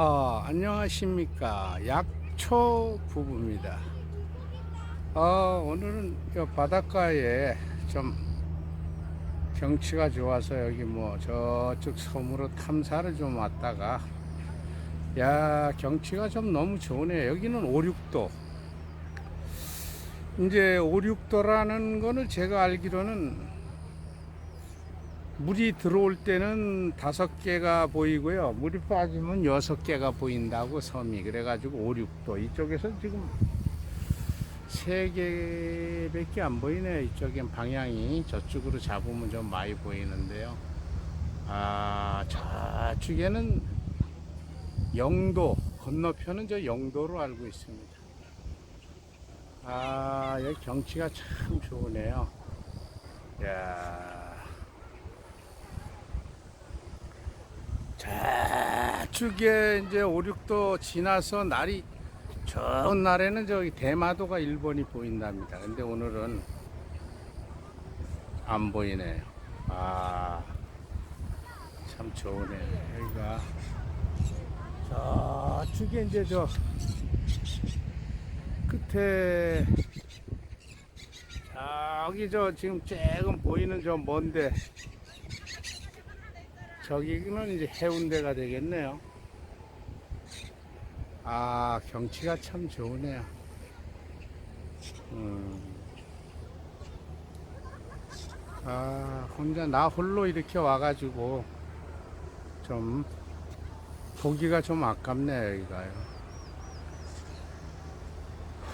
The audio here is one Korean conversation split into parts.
어, 안녕하십니까. 약초 부부입니다. 어, 오늘은 저 바닷가에 좀 경치가 좋아서 여기 뭐 저쪽 섬으로 탐사를 좀 왔다가 야, 경치가 좀 너무 좋네요. 여기는 5, 6도. 이제 5, 6도라는 거는 제가 알기로는 물이 들어올 때는 다섯 개가 보이고요. 물이 빠지면 여섯 개가 보인다고 섬이. 그래가지고 5, 6도. 이쪽에서 지금 세 개밖에 안 보이네요. 이쪽엔 방향이. 저쪽으로 잡으면 좀 많이 보이는데요. 아, 저쪽에는 영도. 건너편은 저 영도로 알고 있습니다. 아, 여기 경치가 참 좋으네요. 야 저쪽에 이제 5, 6도 지나서 날이 좋은 날에는 저기 대마도가 일본이 보인답니다. 근데 오늘은 안 보이네요. 아, 참 좋으네요. 여기가 저쪽에 이제 저 끝에 저기 저 지금 조금 보이는 저 먼데 저기는 이제 해운대가 되겠네요. 아, 경치가 참 좋으네요. 음. 아, 혼자 나 홀로 이렇게 와가지고 좀 보기가 좀 아깝네요, 여기가요.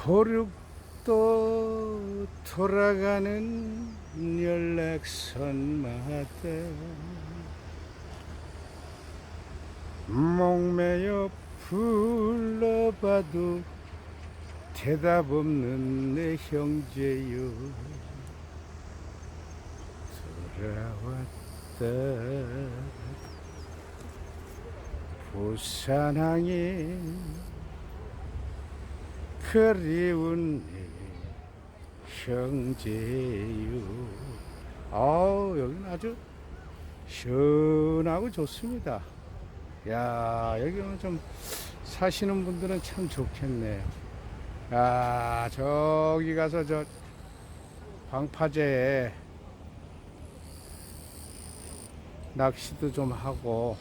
호륙도 돌아가는 연락선 마다 목매여 불러봐도 대답 없는 내 형제여. 돌아왔다. 부산항에 그리운 내 형제여. 아우 여기는 아주 시원하고 좋습니다 야 여기는 좀 사시는 분들은 참 좋겠네요 야 저기 가서 저 방파제에 낚시도 좀 하고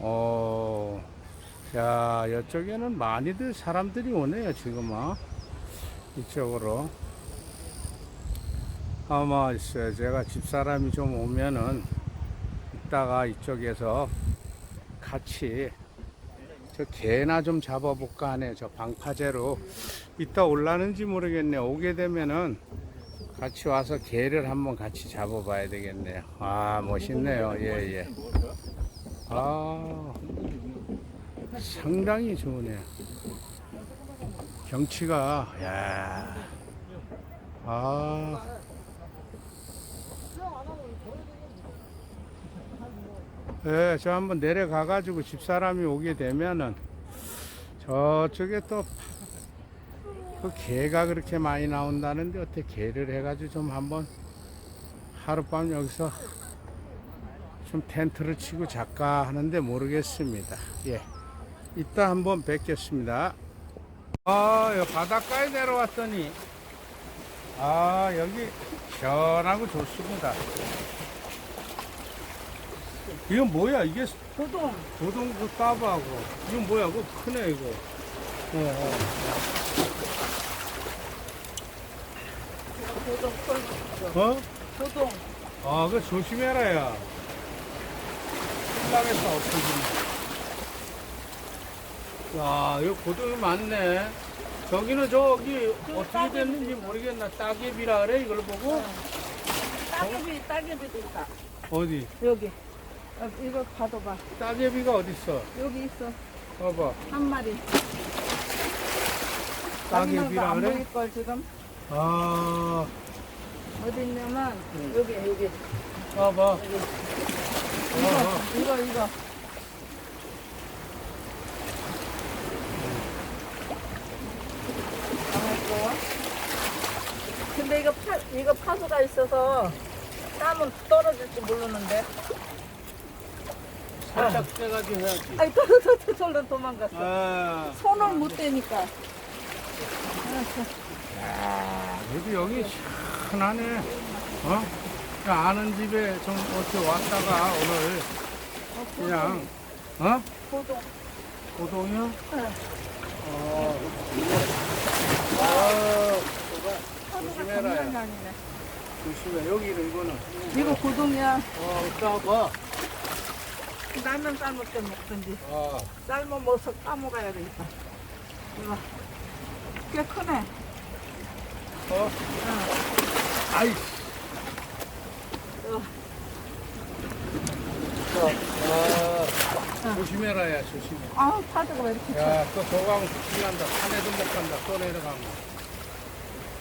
어, 야 이쪽에는 많이들 사람들이 오네요 지금 어? 이쪽으로. 아마 있어요. 제가 집사람이 좀 오면은 이따가 이쪽에서 같이 저 개나 좀 잡아볼까 하네. 저 방파제로. 이따 올라는지 모르겠네. 오게 되면은 같이 와서 개를 한번 같이 잡아봐야 되겠네요 아 멋있네요. 예예. 아 상당히 좋으네요. 경치가 야 아 예, 저 한번 내려가 가지고 집사람이 오게 되면은 저쪽에 또 그 개가 그렇게 많이 나온다는데 어떻게 개를 해가지고 좀 한번 하룻밤 여기서 좀 텐트를 치고 작가 하는데 모르겠습니다. 예. 이따 한번 뵙겠습니다. 아, 바닷가에 내려왔더니 아, 여기 시원하고 좋습니다. 이건 뭐야? 이게 도동 도동 그 까바하고 이건 뭐야? 그거 크네 이거. 어, 어. 도동 털 어? 도동 아, 그거 조심해라 야. 신랑에서 없어지네. 야, 여기 고등이 많네. 저기는 저기 어떻게 됐는지 모르겠나. 따개비라 그래 이걸 보고 따개비 따개비도 있다 어디? 여기 어, 이거 봐둬봐. 따개비가 어디 있어? 여기 있어. 봐봐. 한 마리. 따개비라 안 그래? 보일 걸 지금? 아, 어디 있냐면 응. 여기 여기. 봐봐. 어, 이거 이거 강했고 근데 이거 파 이거 파수가 있어서 따면 떨어질지 모르는데 살짝 떼가지고 해야지. 아이 또또또 절로 도망갔어. 아, 손을 못 대니까. 그래도 여기 시원하네. 어? 야, 아는 집에 좀 어떻게 왔다가 오늘 그냥, 어? 고동. 고동이요? 네. 어, 아, 하루가 조심해라, 장난이 야. 아니네. 조심해. 여기는 이거는. 이거 고동이야. 어, 따봐. 라면 삶을 때 먹든지. 아, 삶아 먹어서 까먹어야 되겠다. 이거. 꽤 크네. 어? 응. 아이. 어. 아, 조심해라, 야, 조심해. 아, 파도가 왜 이렇게 쳐? 야, 또 도강 큰난다. 산에도 못 간다. 또 내려가면.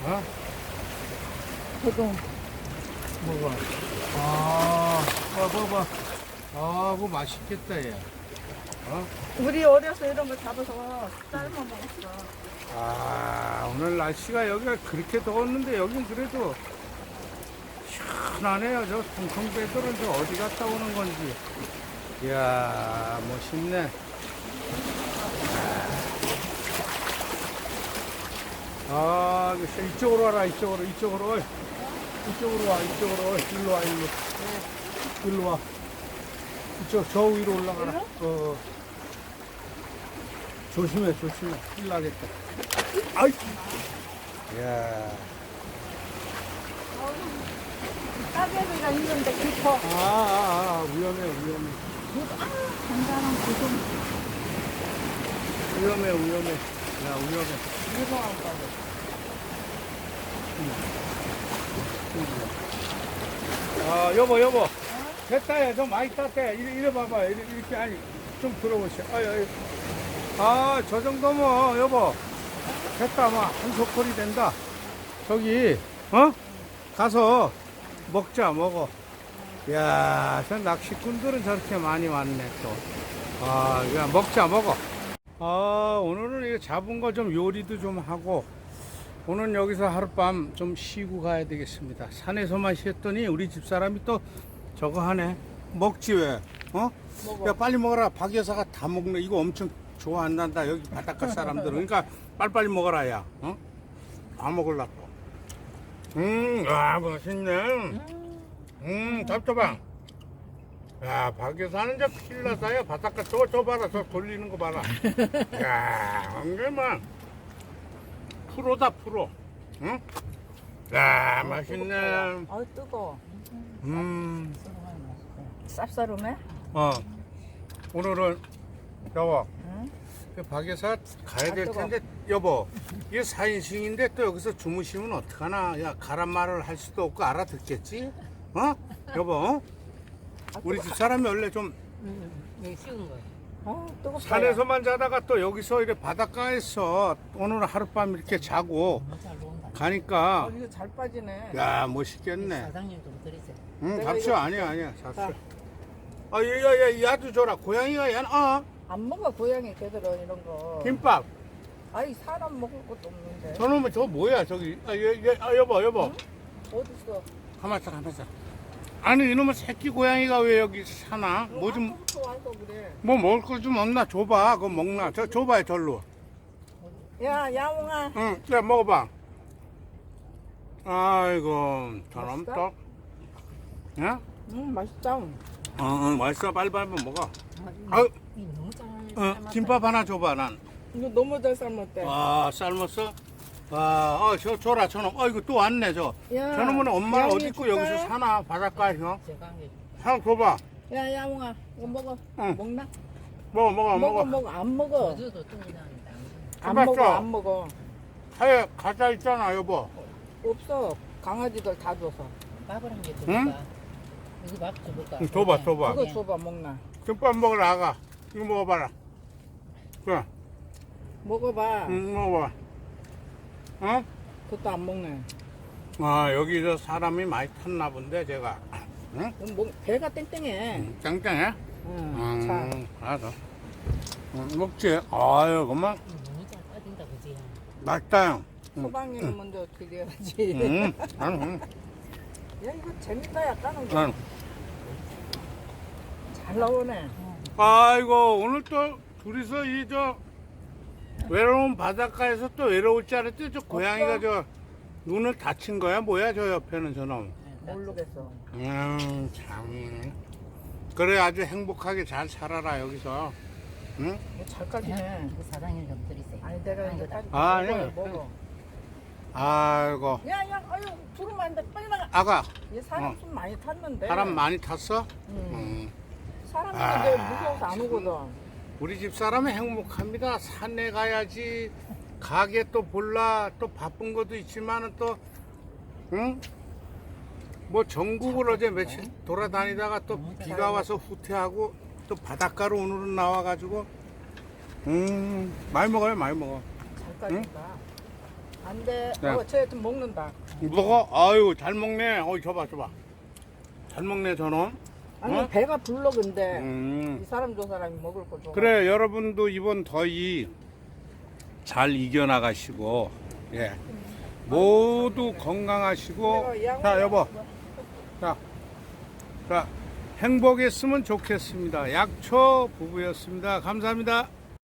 어? 고동. 먹어. 아, 봐, 봐 봐. 아, 그거 맛있겠다, 얘. 어? 우리 어려서 이런 거 잡아서 삶아 먹었어. 아, 오늘 날씨가 여기가 그렇게 더웠는데, 여긴 그래도 시원하네요. 저 통통배들은 저 어디 갔다 오는 건지. 이야, 멋있네. 아, 그 이쪽으로 와라, 이쪽으로, 이쪽으로. 이쪽으로 와, 이쪽으로. 어이, 일로 와, 일로. 일로 와. 이쪽, 저 위로 올라가라. 어. 조심해, 조심해. 큰일 나겠다. 아이! 이야. 따개비가 있는데 깊어. 아, 아, 아, 위험해, 위험해. 간단한 고동. 위험해, 위험해. 야, 위험해. 거지. 아, 여보, 여보. 됐다, 야. 좀 많이 땄대. 이래, 이래 봐봐. 이래, 이렇게, 아니, 좀 들어보시오. 아유, 아유. 아, 저 정도면, 여보. 됐다, 막, 한 소콜이 된다. 저기, 어? 가서 먹자, 먹어. 야, 저 낚시꾼들은 저렇게 많이 왔네, 또. 아, 그냥 먹자, 먹어. 아, 오늘은 이거 잡은 거 좀 요리도 좀 하고, 오늘 여기서 하룻밤 좀 쉬고 가야 되겠습니다. 산에서만 쉬었더니 우리 집사람이 또 저거 하네. 먹지 왜? 어? 먹어. 야 빨리 먹어라. 박 여사가 다 먹네. 이거 엄청 좋아한단다. 여기 바닷가 사람들은. 그러니까 빨리빨리 먹어라 야. 어? 다 먹으려고. 음, 아 맛있네. 음, 잡숴봐. 야, 박 여사는 저 필라사야. 바닷가 저, 저 봐라. 저 돌리는 거 봐라. 야, 엉개만. 프로다 프로. 응? 야 맛있네. 아 뜨거. 음. 쌉싸름해? 어. 오늘은 여보. 응? 그 박여사 가야 아, 될 뜨거. 텐데 여보 이게 4인승인데 또 여기서 주무시면 어떡하나 야 가란 말을 할 수도 없고 알아듣겠지 어 여보 어? 우리 집 사람이 원래 좀 이게 쉬운 거예요. 아 뜨겁다. 산에서만 자다가 또 여기서 이렇게 바닷가에서 오늘 하룻밤 이렇게 자고 잘 논다. 가니까 아, 이거 잘 빠지네. 야 멋있겠네 사장님 좀 드리세요. 응, 내가 잡쇼 이거- 아니야, 아니야, 잡쇼. 자. 아, 얘, 얘, 얘, 야도 줘라. 고양이가 얘는, 어, 안 먹어 고양이 걔들은 이런 거. 김밥. 아니 사람 먹을 것도 없는데. 저놈은 저 뭐야, 저기. 아, 얘, 얘, 아, 여보, 여보. 어디 있어? 가만 있어, 가만 있어. 아니, 이놈의 새끼 고양이가 왜 여기 사나? 뭐 좀, 아까부터 와서 그래. 뭐 먹을 거 좀 없나? 줘봐. 그거 먹나? 저, 줘봐요, 절로. 야 야옹아. 응, 야, 먹어봐. 아이고, 저놈 맛있어? 또. 야? 음 맛있다. 어, 어, 맛있어. 빨리빨리 먹어. 아, 아유, 이 너무 잘 어. 김밥 하나 줘봐, 난. 이거 너무 잘 삶았대. 와, 삶았어? 와, 어, 저, 줘라, 저놈. 어, 이거 또 왔네, 저. 야, 저놈은 엄마를 야옹이 어디 있고 줄까? 여기서 사나? 바닷가에서? 제가 한 게. 한 줘봐. 야 야옹아 이거 먹어. 응. 먹나? 먹어, 먹어, 먹어 먹어. 먹어 안 먹어. 저도 또 그냥 안안 맛있어. 먹어 안 먹어. 하에 과자 있잖아, 여보. 없어. 강아지들 다 줘서. 밥을 한개 응? 줘볼까? 이거 밥 줘볼까? 응, 줘봐, 줘봐. 그거 줘봐 먹나. 김밥 먹으러 나가. 이거 먹어봐라. 그래, 먹어봐. 응, 먹어봐. 어? 그것도 안 먹네. 아, 여기서 사람이 많이 탔나 본데, 제가. 응? 그럼 뭐, 배가 땡땡해. 응, 짱짱해? 응. 자, 음, 알았어. 응, 먹지? 아유, 그만. 너무 잘 빠진다, 그지? 맛있다, 형. 응. 소방이는 먼저 드려야지. 응, 응, 응. 야 이거 재밌다 거. 응. 잘 나오네. 아이고 오늘 또 둘이서 이 저 외로운 바닷가에서 또 외로울 줄 알았지 저 고양이가 저 눈을 다친 거야 뭐야 저 옆에는 저놈 모르겠어. 음 참 그래 아주 행복하게 잘 살아라 여기서 응? 뭐 잘까지네. 그 사장님 좀 드리세요. 아니 내가 이제 이거다. 까지 아, 먹어요, 네. 먹어. 아이고 야 야 아유 부르면 안 돼. 빨리 나가. 아가 얘 사람 어. 좀 많이 탔는데. 사람 많이 탔어? 응. 음. 사람이 아, 무서워서 안 오거든. 우리 집 사람은 행복합니다. 산에 가야지. 가게 또 볼라. 또 바쁜 것도 있지만은 또, 응? 뭐 전국을 어제 며칠 돌아다니다가 또 비가 와서 후퇴하고 또 바닷가로 오늘은 나와가지고, 음, 많이 먹어요, 많이 먹어. 잘까지가. 안 돼. 네. 어, 쟤 좀 먹는다. 먹어? 아유, 잘 먹네. 어이, 줘봐, 줘봐. 잘 먹네, 저놈. 아니 어? 배가 불러 근데 음. 이 사람 저 사람이 먹을 거 줘. 그래 여러분도 이번 더위 잘 이겨나가시고 예 모두 건강하시고 자 여보 뭐- 자, 자 행복했으면 좋겠습니다 약초 부부였습니다 감사합니다